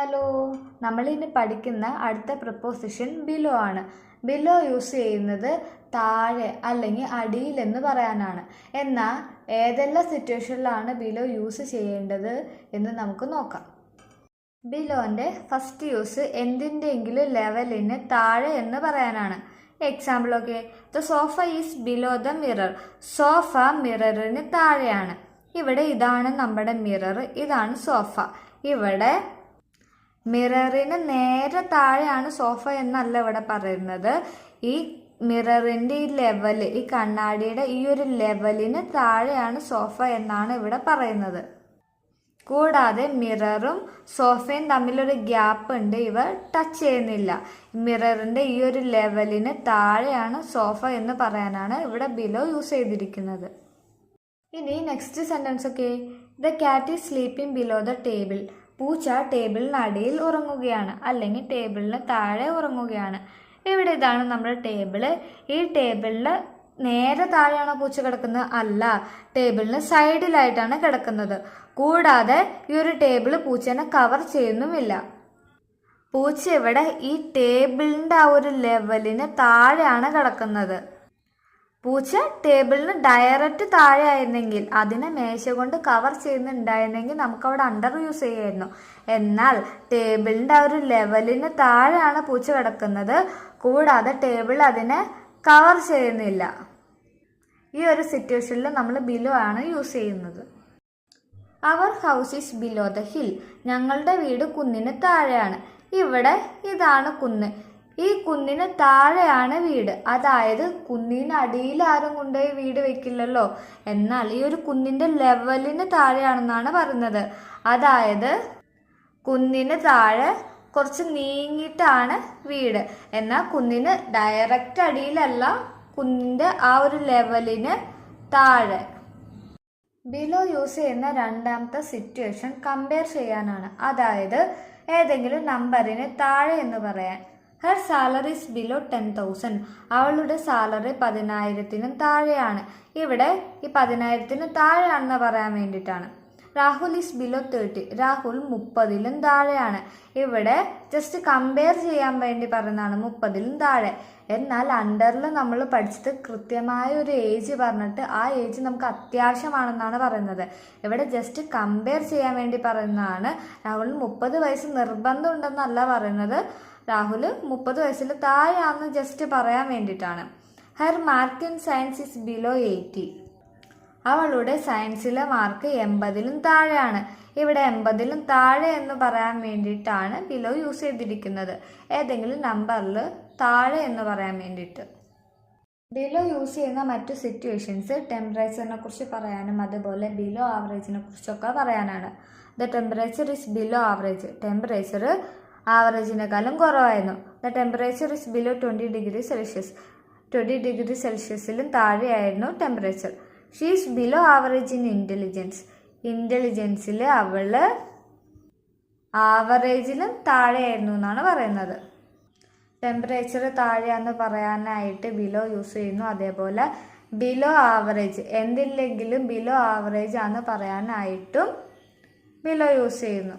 Hello. നമ്മളിനി പഠിക്കുന്ന അടുത്ത പ്രപ്പോസിഷൻ ബിലോ ആണ്. ബിലോ യൂസ് ചെയ്യുന്നത് താഴെ അല്ലെങ്കിൽ അടിയിൽ എന്ന് പറയാനാണ്. എന്നാൽ ഏതെല്ലാം സിറ്റുവേഷനിലാണ് ബിലോ യൂസ് ചെയ്യേണ്ടത് എന്ന് നമുക്ക് നോക്കാം. ബിലോന്റെ ഫസ്റ്റ് യൂസ് എന്തിന്റെയെങ്കിലും ലെവലിന് താഴെ എന്ന് പറയാനാണ്. Example okay the sofa is below the mirror sofa മിററിന് താഴെയാണ്. ഇവിടെ ഇതാണ് നമ്മുടെ മിറർ ഇതാണ് സോഫ ഇവിടെ മിററിന് നേരെ താഴെയാണ് സോഫ എന്നല്ല ഇവിടെ പറയുന്നത്. ഈ മിററിന്റെ ഈ ലെവൽ ഈ കണ്ണാടിയുടെ ഈ ഒരു ലെവലിന് താഴെയാണ് സോഫ എന്നാണ് ഇവിടെ പറയുന്നത്. കൂടാതെ മിററും സോഫയും തമ്മിലൊരു ഗ്യാപ്പ് ഉണ്ട്. ഇവ ടച്ച് ചെയ്യുന്നില്ല. മിററിന്റെ ഈ ഒരു ലെവലിന് താഴെയാണ് സോഫ എന്ന് പറയാനാണ് ഇവിടെ ബിലോ യൂസ് ചെയ്തിരിക്കുന്നത്. ഇനി നെക്സ്റ്റ് സെന്റൻസ് ഒക്കെ. The cat is sleeping below the table പൂച്ച ടേബിളിനടിയിൽ ഉറങ്ങുകയാണ് അല്ലെങ്കിൽ ടേബിളിന് താഴെ ഉറങ്ങുകയാണ്. ഇവിടെ ഇതാണ് നമ്മുടെ ടേബിൾ. ഈ ടേബിളിൽ നേരെ താഴെയാണോ പൂച്ച കിടക്കുന്നത്? അല്ല ടേബിളിന് സൈഡിലായിട്ടാണ് കിടക്കുന്നത്. കൂടാതെ ഈ ഒരു ടേബിൾ പൂച്ചനെ കവർ ചെയ്യുന്നുമില്ല. പൂച്ച ഇവിടെ ഈ ടേബിളിന്റെ ആ ഒരു ലെവലിന് താഴെയാണ് കിടക്കുന്നത്. പൂച്ച ടേബിളിന് ഡയറക്റ്റ് താഴെ ആയിരുന്നെങ്കിൽ അതിനെ മേശ കൊണ്ട് കവർ ചെയ്യുന്നുണ്ടായിരുന്നെങ്കിൽ നമുക്ക് അവിടെ അണ്ടർ യൂസ് ചെയ്യായിരുന്നു. എന്നാൽ ടേബിളിന്റെ ആ ഒരു ലെവലിന് താഴെയാണ് പൂച്ച കിടക്കുന്നത്. കൂടാതെ ടേബിൾ അതിനെ കവർ ചെയ്യുന്നില്ല. ഈ ഒരു സിറ്റുവേഷനിൽ നമ്മൾ ബിലോ ആണ് യൂസ് ചെയ്യുന്നത്. Our house is below the hill. ഞങ്ങളുടെ വീട് കുന്നിന് താഴെയാണ്. ഇവിടെ ഇതാണ് കുന്ന്. ഈ കുന്നിന് താഴെയാണ് വീട്. അതായത് കുന്നിന് അടിയിൽ ആരും കൊണ്ടുപോയി വീട് വെക്കില്ലല്ലോ. എന്നാൽ ഈ ഒരു കുന്നിന്റെ ലെവലിന് താഴെയാണെന്നാണ് പറയുന്നത്. അതായത് കുന്നിന് താഴെ കുറച്ച് നീങ്ങിയിട്ടാണ് വീട്. എന്നാൽ കുന്നിന് ഡയറക്റ്റ് അടിയിലല്ല കുന്നിന്റെ ആ ഒരു ലെവലിന് താഴെ. ബിലോ യൂസ് ചെയ്യുന്ന രണ്ടാമത്തെ സിറ്റുവേഷൻ കമ്പയർ ചെയ്യാനാണ്. അതായത് ഏതെങ്കിലും നമ്പറിന് താഴെ എന്ന് പറയാൻ. Her salary is below ten thousand അവളുടെ സാലറി പതിനായിരത്തിനും താഴെയാണ്. ഇവിടെ ഈ പതിനായിരത്തിന് താഴെയാണെന്ന് പറയാൻ വേണ്ടിയിട്ടാണ്. Rahul is below thirty Rahul മുപ്പതിലും താഴെയാണ്. ഇവിടെ ജസ്റ്റ് കമ്പയർ ചെയ്യാൻ വേണ്ടി പറയുന്നതാണ് മുപ്പതിലും താഴെ. എന്നാൽ അണ്ടറിൽ നമ്മൾ പഠിച്ചത് കൃത്യമായ ഒരു ഏജ് പറഞ്ഞിട്ട് ആ ഏജ് നമുക്ക് അത്യാവശ്യമാണെന്നാണ് പറയുന്നത്. ഇവിടെ ജസ്റ്റ് കമ്പയർ ചെയ്യാൻ വേണ്ടി പറയുന്നതാണ്. രാഹുൽ മുപ്പത് വയസ്സ് നിർബന്ധമുണ്ടെന്നല്ല പറയുന്നത്. രാഹുൽ മുപ്പത് വയസ്സിൽ താഴെയാണെന്ന് ജസ്റ്റ് പറയാൻ വേണ്ടിയിട്ടാണ്. Her mark in science is below eighty അവളുടെ സയൻസിലെ മാർക്ക് എൺപതിലും താഴെയാണ്. ഇവിടെ എൺപതിലും താഴെ എന്ന് പറയാൻ വേണ്ടിയിട്ടാണ് ബിലോ യൂസ് ചെയ്തിരിക്കുന്നത്. ഏതെങ്കിലും നമ്പറിൽ താഴെ എന്ന് പറയാൻ വേണ്ടിയിട്ട്. ബിലോ യൂസ് ചെയ്യുന്ന മറ്റു സിറ്റുവേഷൻസ് ടെമ്പറേച്ചറിനെ കുറിച്ച് പറയാനും അതുപോലെ ബിലോ ആവറേജിനെ കുറിച്ചൊക്കെ പറയാനാണ്. The temperature is below average temperature ആവറേജിനേക്കാളും കുറവായിരുന്നു. The temperature is below twenty degree Celsius twenty degree സെൽഷ്യസിലും താഴെയായിരുന്നു temperature she's below average in intelligence ഇന്റലിജൻസിൽ അവൾ ആവറേജിലും താഴെയായിരുന്നു എന്നാണ് പറയുന്നത്. ടെമ്പറേച്ചർ താഴെയാന്ന് പറയാനായിട്ട് ബിലോ യൂസ് ചെയ്യുന്നു. അതേപോലെ ബിലോ ആവറേജ് എന്തില്ലെങ്കിലും ബിലോ ആവറേജ് ആണെന്ന് പറയാനായിട്ടും ബിലോ യൂസ് ചെയ്യുന്നു.